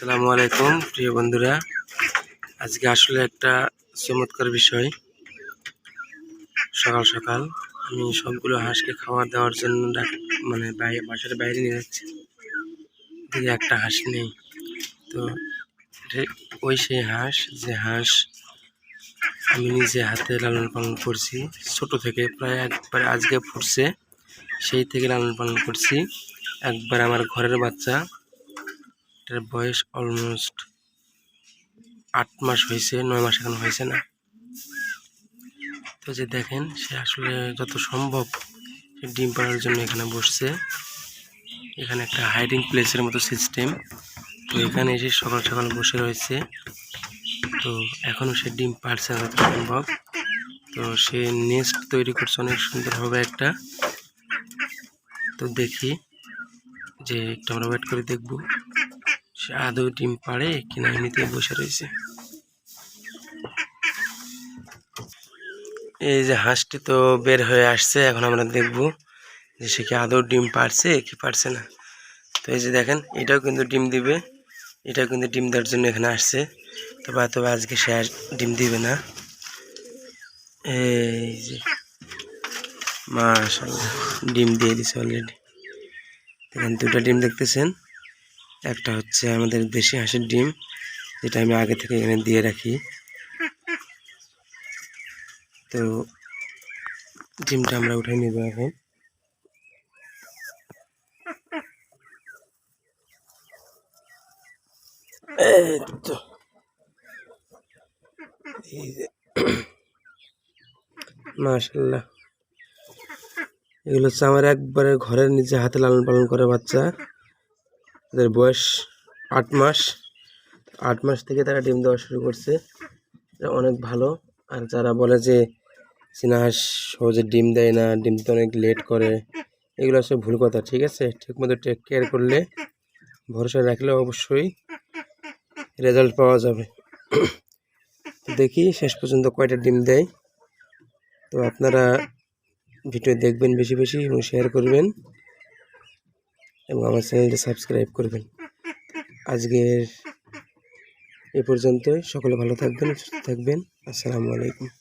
আসসালামু আলাইকুম, প্রিয় বন্ধুরা। আজকে আসলে একটা চমৎকার বিষয়। সকাল সকাল আমি সবগুলো হাঁসকে খাবার দেওয়ার জন্য মানে বাসার বাইরে নিয়ে যাচ্ছি। দেখি একটা হাঁস নেই। তো ওই সেই হাঁস, যে হাঁস আমি নিজে হাতে লালন পালন করছি, ছোট থেকে প্রায় একবার আজকে ফুটছে, সেই থেকে লালন পালন করছি। একবার আমার ঘরের বাচ্চা এটার বয়স অলমোস্ট আট মাস হয়েছে, নয় মাস এখন হয়েছে না। তো যে দেখেন, সে আসলে যত সম্ভব সে ডিম পাড়ার জন্য এখানে বসছে। এখানে একটা হাইডিং প্লেসের মতো সিস্টেম তো এখানে এসে সকাল সকাল বসে রয়েছে। তো এখনও সে ডিম পাড়ছে যত সম্ভব। তো সে নেস্ট তৈরি করছে অনেক সুন্দরভাবে একটা। তো দেখি যে একটু আমরা ওয়েট করে দেখব। আদৌ ডিম পাড়ে কিনা এমনিতেই বসে রয়েছে। এই যে হাঁসটি তো বের হয়ে আসছে, এখন আমরা দেখব যে সে কি আদৌ ডিম পারছে কি পারছে না। তো এই যে দেখেন, এটাও কিন্তু ডিম দিবে, এটাও কিন্তু ডিম দেওয়ার জন্য এখানে আসছে। তবে তবে আজকে সে আর ডিম দিবে না। এই যে মাশাল্লাহ ডিম দিয়ে দিছে অলরেডি দেখেন দুটো ডিম দেখতেছেন। একটা হচ্ছে আমাদের দেশি হাঁসের ডিম, যেটা আমি আগে থেকে এখানে দিয়ে রাখি। তো ডিমটা আমরা উঠে নিব এখন। তো। এগুলো হচ্ছে আমার একবারে ঘরের নিচে হাতে লালন পালন করে বাচ্চা। তাদের বয়স আট মাস। আট মাস থেকে তারা ডিম দেওয়া শুরু করছে। এটা অনেক ভালো। আর যারা বলে যে চীনা হাঁস সহজে ডিম দেয় না, ডিম দিতে অনেক লেট করে, এগুলো আসলে ভুল কথা, ঠিক আছে? ঠিকমতো টেক কেয়ার করলে, ভরসা রাখলে অবশ্যই রেজাল্ট পাওয়া যাবে। তো দেখি শেষ পর্যন্ত কয়টা ডিম দেয়। তো আপনারা ভিডিও দেখবেন বেশি বেশি এবং শেয়ার করবেন। এবং আমার চ্যানেলটি সাবস্ক্রাইব করবেন। আজকের এ পর্যন্ত সকলে ভালো থাকবেন, সুস্থ থাকবেন। আসসালামু আলাইকুম।